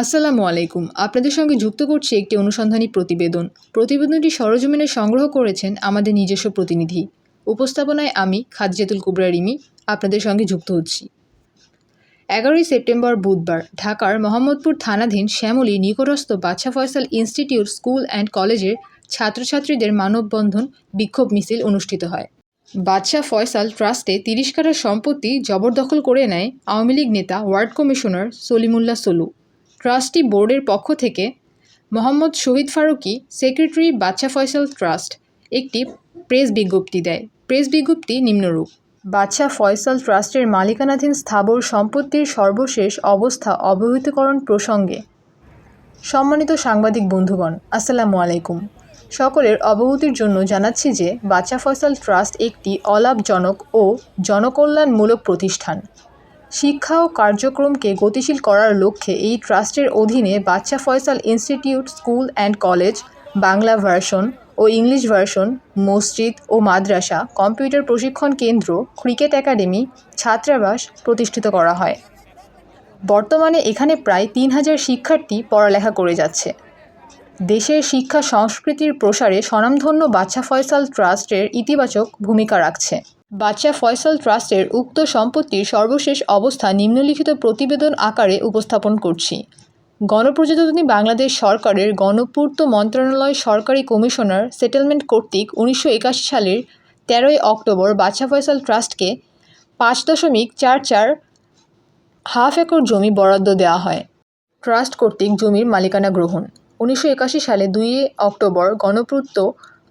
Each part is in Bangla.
আসসালামু আলাইকুম। আপনাদের সঙ্গে যুক্ত করছি একটি অনুসন্ধানী প্রতিবেদন। প্রতিবেদনটি সরজমিনে সংগ্রহ করেছেন আমাদের নিজস্ব প্রতিনিধি। উপস্থাপনায় আমি খাদিজাতুল কুবরা রিমি আপনাদের সঙ্গে যুক্ত হচ্ছি। এগারোই সেপ্টেম্বর বুধবার ঢাকার মোহাম্মদপুর থানাধীন শ্যামলী নিকটস্থ Badsha Faisal institute school and কলেজের ছাত্রছাত্রীদের মানববন্ধন বিক্ষোভ মিছিল অনুষ্ঠিত হয়। বাদশাহ ফয়সাল ট্রাস্টে তিরিশ কাঠার সম্পত্তি জবরদখল করে নেয় আওয়ামী লীগ নেতা, ward commissioner Salimullah Salu. Trustee বোর্ডের পক্ষ থেকে মোহাম্মদ শহীদ ফারুকী সেক্রেটারি বাদশা ফয়সাল ট্রাস্ট একটি প্রেস বিজ্ঞপ্তি দেয়। প্রেস বিজ্ঞপ্তি নিম্নরূপ। বাদশা ফয়সাল ট্রাস্টের মালিকানাধীন স্থাবর সম্পত্তির সর্বশেষ অবস্থা অবহিতকরণ প্রসঙ্গে সম্মানিত সাংবাদিক বন্ধুগণ, আসসালামু আলাইকুম। সকলের অবগতির জন্য জানাচ্ছি যে বাচ্চা ফয়সাল ট্রাস্ট একটি অলাভজনক ও জনকল্যাণমূলক প্রতিষ্ঠান। শিক্ষা ও কার্যক্রমকে গতিশীল করার লক্ষ্যে এই ট্রাস্টের অধীনে Badsha Faisal institute, school and college, Bangla version O English version, মসজিদ ও মাদ্রাসা, কম্পিউটার প্রশিক্ষণ কেন্দ্র, ক্রিকেট একাডেমি, ছাত্রাবাস প্রতিষ্ঠিত করা হয়। বর্তমানে এখানে প্রায় তিন হাজার শিক্ষার্থী পড়ালেখা করে যাচ্ছে। দেশের শিক্ষা সংস্কৃতির প্রসারে স্বনামধন্য বাদশা ফয়সাল ট্রাস্টের ইতিবাচক ভূমিকা রাখছে। বাদশা ফয়সাল ট্রাস্টের উক্ত সম্পত্তির সর্বশেষ অবস্থা নিম্নলিখিত প্রতিবেদন আকারে উপস্থাপন করছি। গণপ্রজাতন্ত্রী বাংলাদেশ সরকারের গণপূর্ত মন্ত্রণালয় সরকারি কমিশনার সেটেলমেন্ট কর্তৃক উনিশশো একাশি সালের তেরোই অক্টোবর বাদশা ফয়সাল ট্রাস্টকে পাঁচ দশমিক চার চার হাফ একর জমি বরাদ্দ দেওয়া হয়। ট্রাস্ট কর্তৃক জমির মালিকানা গ্রহণ। উনিশশো একাশি সালে দুই অক্টোবর গণপূর্ত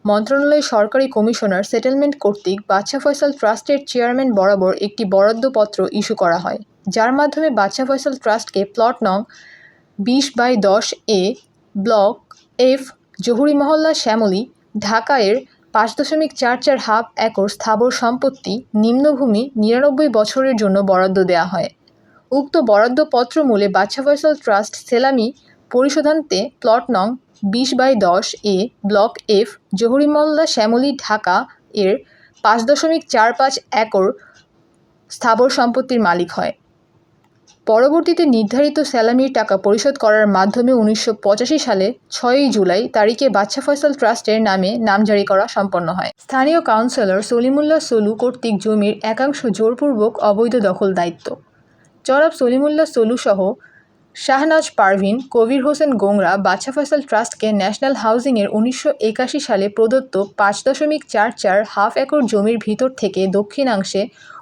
মন্ত্রণালয় সরকারি কমিশনার সেটেলমেন্ট কর্তৃক বাদশা ফয়সাল ট্রাস্টের চেয়ারম্যান বরাবর একটি বরাদ্দপত্র ইস্যু করা হয়, যার মাধ্যমে বাদশা ফয়সাল ট্রাস্টকে প্লট নং বিশ বাই দশ এ ব্লক এফ জহুরি মহল্লা শ্যামলী ঢাকা এর পাঁচ দশমিক চার চার হাফ একর স্থাবর সম্পত্তি নিম্নভূমি নিরানব্বই বছরের জন্য বরাদ্দ দেওয়া হয়। উক্ত বরাদ্দপত্র মূলে বাদশা ফয়সাল ট্রাস্ট সেলামি পরিশোধান্তে প্লট নং বিশ বাই দশ এ ব্লক এফ জহুরি মহল্লা শ্যামলী ঢাকা এর পাঁচ দশমিক চার পাঁচ একর স্থাবর সম্পত্তির মালিক হয়। পরবর্তীতে নির্ধারিত স্যালামির টাকা পরিশোধ করার মাধ্যমে উনিশশো পঁচাশি সালে ছয়ই জুলাই তারিখে বাদশা ফয়সাল ট্রাস্টের নামে নামজারি করা সম্পন্ন হয়। স্থানীয় কাউন্সিলর সলিমুল্লাহ সলু কর্তৃক জমির একাংশ জোরপূর্বক অবৈধ দখল দায়িত্ব। জনাব সলিমুল্লাহ সলু সহ শাহনাজ পারভিন, কবির হোসেন গোংরা বাদশা ফয়সাল ট্রাস্টকে ন্যাশনাল হাউজিংয়ের উনিশশো একাশি সালে প্রদত্ত পাঁচ দশমিক চার চার হাফ একর জমির ভিতর থেকে দক্ষিণাংশে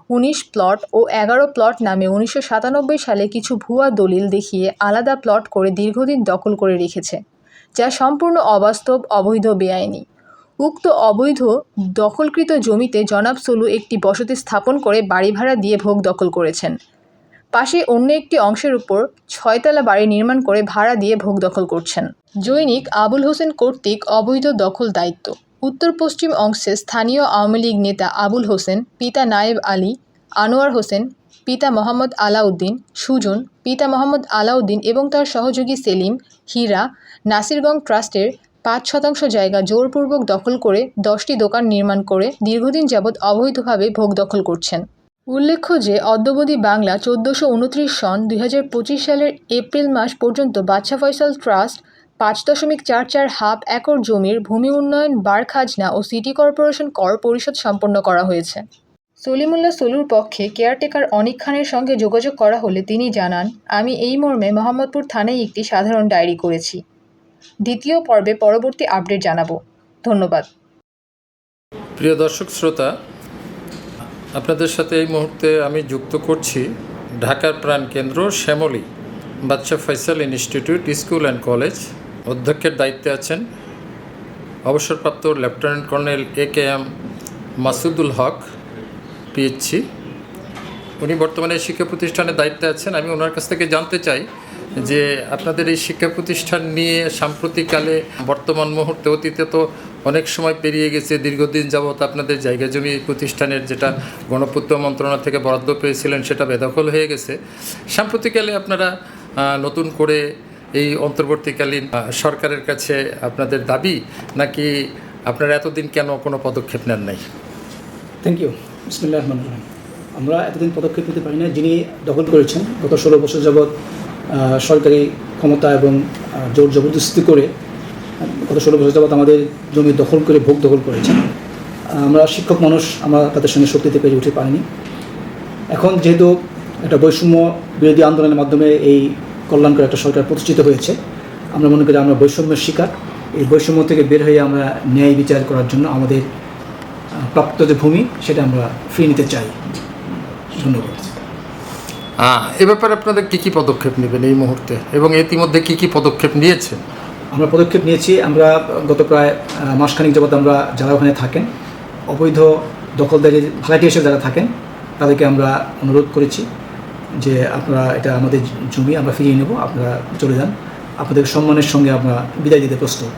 উনিশ প্লট ও এগারো প্লট নামে উনিশশো সাতানব্বই সালে কিছু ভুয়া দলিল দেখিয়ে আলাদা প্লট করে দীর্ঘদিন দখল করে রেখেছে, যা সম্পূর্ণ অবাস্তব, অবৈধ, বেআইনি। উক্ত অবৈধ, দখলকৃত জমিতে জনাব সলু একটি বসতি স্থাপন করে বাড়ি ভাড়া দিয়ে ভোগ দখল করেছেন। পাশে অন্য একটি অংশের উপর ছয়তলা বাড়ি নির্মাণ করে ভাড়া দিয়ে ভোগ দখল করছেন। জৈনিক আবুল হোসেন কর্তৃক অবৈধ দখল দায়িত্ব। উত্তর পশ্চিম অংশে স্থানীয় আওয়ামী লীগ নেতা আবুল হোসেন, পিতা নায়েব আলী, আনোয়ার হোসেন, পিতা মোহাম্মদ আলাউদ্দিন, সুজন, পিতা মোহাম্মদ আলাউদ্দিন এবং তার সহযোগী সেলিম, হীরা, নাসিরগঞ্জ ট্রাস্টের পাঁচ শতাংশ জায়গা জোরপূর্বক দখল করে দশটি দোকান নির্মাণ করে দীর্ঘদিন যাবৎ অবৈধভাবে ভোগ দখল করছেন। উল্লেখ্য যে অদ্যবধি বাংলা চোদ্দোশো উনত্রিশ সন দুই হাজার পঁচিশ সালের এপ্রিল মাস পর্যন্ত বাদশা ফয়সাল ট্রাস্ট পাঁচ দশমিক চার চার হাফ একর জমির ভূমি উন্নয়ন, বার খাজনা ও সিটি কর্পোরেশন কর পরিশোধ সম্পন্ন করা হয়েছে। সলিমুল্লাহ সলুর পক্ষে কেয়ারটেকার অনিক খানের সঙ্গে যোগাযোগ করা হলে তিনি জানান, আমি এই মর্মে মোহাম্মদপুর থানায় একটি সাধারণ ডায়েরি করেছি। দ্বিতীয় পর্বে পরবর্তী আপডেট জানাব। ধন্যবাদ। প্রিয় দর্শক, শ্রোতা আপনাদের সাথে এই মুহূর্তে আমি যুক্ত করছি ঢাকার প্রাণকেন্দ্র Shyamoli Badsha Faisal institute school and college. অধ্যক্ষের দায়িত্বে আছেন অবসরপ্রাপ্ত lieutenant colonel A K M Masudul Haque, PHC. উনি বর্তমানে শিক্ষা প্রতিষ্ঠানের দায়িত্বে আছেন। আমি ওনার কাছ থেকে জানতে চাই যে আপনাদের এই শিক্ষা প্রতিষ্ঠান নিয়ে সাম্প্রতিককালে বর্তমান মুহূর্তে অতীতে তো অনেক সময় পেরিয়ে গেছে, দীর্ঘদিন যাবৎ আপনাদের জায়গা জমি প্রতিষ্ঠানের যেটা গণপূর্ত মন্ত্রণালয় থেকে বরাদ্দ পেয়েছিলেন সেটা বেদখল হয়ে গেছে। সাম্প্রতিককালে আপনারা নতুন করে এই অন্তর্বর্তীকালীন সরকারের কাছে আপনাদের দাবি নাকি আপনারা এতদিন কেন কোনো পদক্ষেপ নেন নাই? থ্যাংক ইউ আমরা এতদিন পদক্ষেপ নিতে পারি না যিনি দখল করেছেন। গত ষোলো বছর যাবৎ সরকারি ক্ষমতা এবং জোর জবরদস্তি করে, গত ষোলো বছর যাবৎ আমাদের জমি দখল করে, ভোগ দখল করেছেন আমরা শিক্ষক মানুষ, আমরা তাদের সঙ্গে শক্তিতে পেরে উঠে পারিনি। এখন যেহেতু একটা বৈষম্য বিরোধী আন্দোলনের মাধ্যমে এই কল্যাণকর একটা সরকার প্রতিষ্ঠিত হয়েছে, আমরা মনে করি আমরা বৈষম্যের শিকার। এই বৈষম্য থেকে বের হয়ে আমরা ন্যায় বিচার করার জন্য আমাদের প্রাপ্ত যে ভূমি, সেটা আমরা ফ্রি নিতে চাই। ধন্যবাদ। এ ব্যাপারে আপনাদের কী কী পদক্ষেপ নেবেন এই মুহূর্তে? এবং ইতিমধ্যে কী কী পদক্ষেপ নিয়েছেন? আমরা পদক্ষেপ নিয়েছি, আমরা গত প্রায় মাসখানিক যাবৎ আমরা যারা ওখানে থাকেন, অবৈধ দখলদারি ভাড়াটি হিসেবে যারা থাকেন, তাদেরকে আমরা অনুরোধ করেছি যে আপনারা এটা আমাদের জমি আমরা ফিরিয়ে নেব, আপনারা চলে যান। আপনাদের সম্মানের সঙ্গে আমরা বিদায় দিতে প্রস্তুত।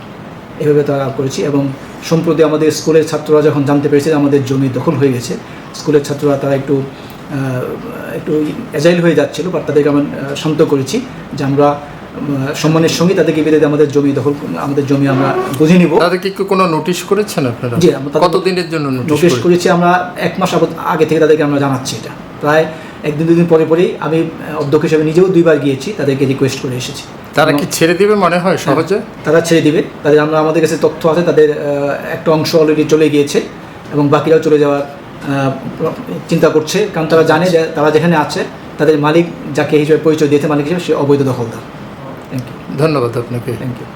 এভাবে তারা করেছি এবং সম্প্রতি আমাদের স্কুলের ছাত্ররা যখন জানতে পেরেছে আমাদের জমি দখল হয়ে গেছে, স্কুলের ছাত্ররা তারা একটু একটু এজাইল হয়ে যাচ্ছিল বাট তাদেরকে আমরা শান্ত করেছি যে আমরা সম্মানের সঙ্গে তাদেরকে বিদায় আমাদের জমি দখল আমাদের জমি আমরা বুঝে নিব। তাদেরকে কি কোনো নোটিশ করেছেন আপনারা? জি, কতদিনের জন্য নোটিশ করেছি আমরা এক মাস আগে- আগে থেকে তাদেরকে আমরা জানাচ্ছি এটা। প্রায় একদিন দুদিন পরে পরেই আমি অধ্যক্ষ হিসেবে নিজেও দুইবার গিয়েছি তাদেরকে রিকোয়েস্ট করে এসেছি। তারা কি ছেড়ে দিবে মনে হয় সহজে? তারা ছেড়ে দিবে। তাদের আমরা আমাদের কাছে তথ্য আছে তাদের একটা অংশ অলরেডি চলে গিয়েছে এবং বাকিরাও চলে যাওয়ার চিন্তা করছে। কারণ তারা জানে যে তারা যেখানে আছে তাদের মালিক যাকে হিসেবে পরিচয় দিয়েছে মালিক হিসেবে সে অবৈধ দখলদার। থ্যাংক ইউ ধন্যবাদ আপনাকে। Thank you